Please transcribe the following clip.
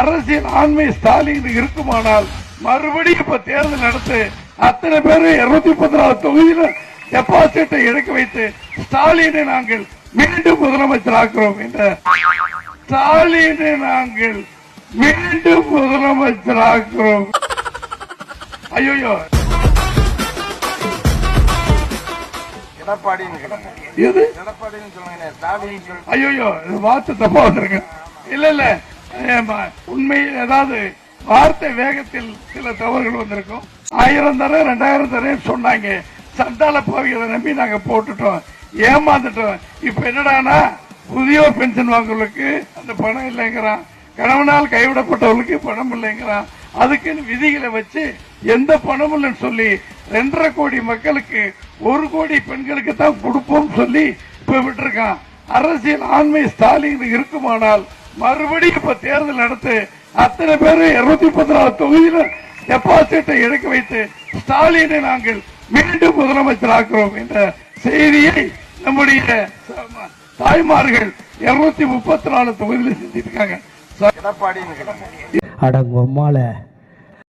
அரசியல் ஆண்மை ஸ்டாலின் இருக்குமானால் மறுபடியும் இப்ப தேர்தல் நடத்து அத்தனை பேரும் இருநூத்தி நாலு தொகுதியில டெபாசிட்டை எடுக்க வைத்து ஸ்டாலினை நாங்கள் மீண்டும் முதலமைச்சராக்குறோம் என்ற ஸ்டாலினை நாங்கள் மீண்டும் முதலமைச்சராக்குறோம் ஐயோ எடப்பாடின்னு. இது எடப்பாடின்னு சொல்லுங்க ஐயோ வார்த்தை தப்பா வந்திருங்க. இல்ல இல்ல. ஏம்மா, ஏதாவது வார்த்தை வேகத்தில் சில தவறுகள் வந்திருக்கும்? ஆயிரம் தர ரெண்டாயிரம் தரேன்னு சொன்னாங்க. சண்டால பாவிகளை நம்பி நாங்க போட்டுட்டோம். ஏமாந்துட்டோம். இப்ப என்னடானா புதியோர் பென்ஷன் வாங்குறவங்களுக்கு அந்த பணம் இல்லைங்கிறான். கணவனால் கைவிடப்பட்டவர்களுக்கு பணம் இல்லைங்கிறான். அதுக்குன்னு விதிகளை வச்சு எந்த பணமும் இல்லைன்னு சொல்லி ரெண்டரை கோடி மக்களுக்கு ஒரு கோடி பெண்களுக்கு தான் கொடுப்போம் சொல்லி இப்ப விட்டுருக்கான். அரசியல் ஆண்மை ஸ்டாலின் இருக்குமானால் மறுபடியும் இப்ப தேர்தல் நடத்து அத்தனை பேரும் இருநூத்தி முப்பத்தி நாலு தொகுதியில டெபாசிட்டை எடுக்க வைத்து ஸ்டாலினை நாங்கள் மீண்டும் முதலமைச்சராக்குறோம் என்ற செய்தியை நம்முடைய தாய்மார்கள் இருநூத்தி முப்பத்தி நாலு தொகுதியில் செஞ்சிருக்காங்க எடப்பாடின்னு கேளுங்க.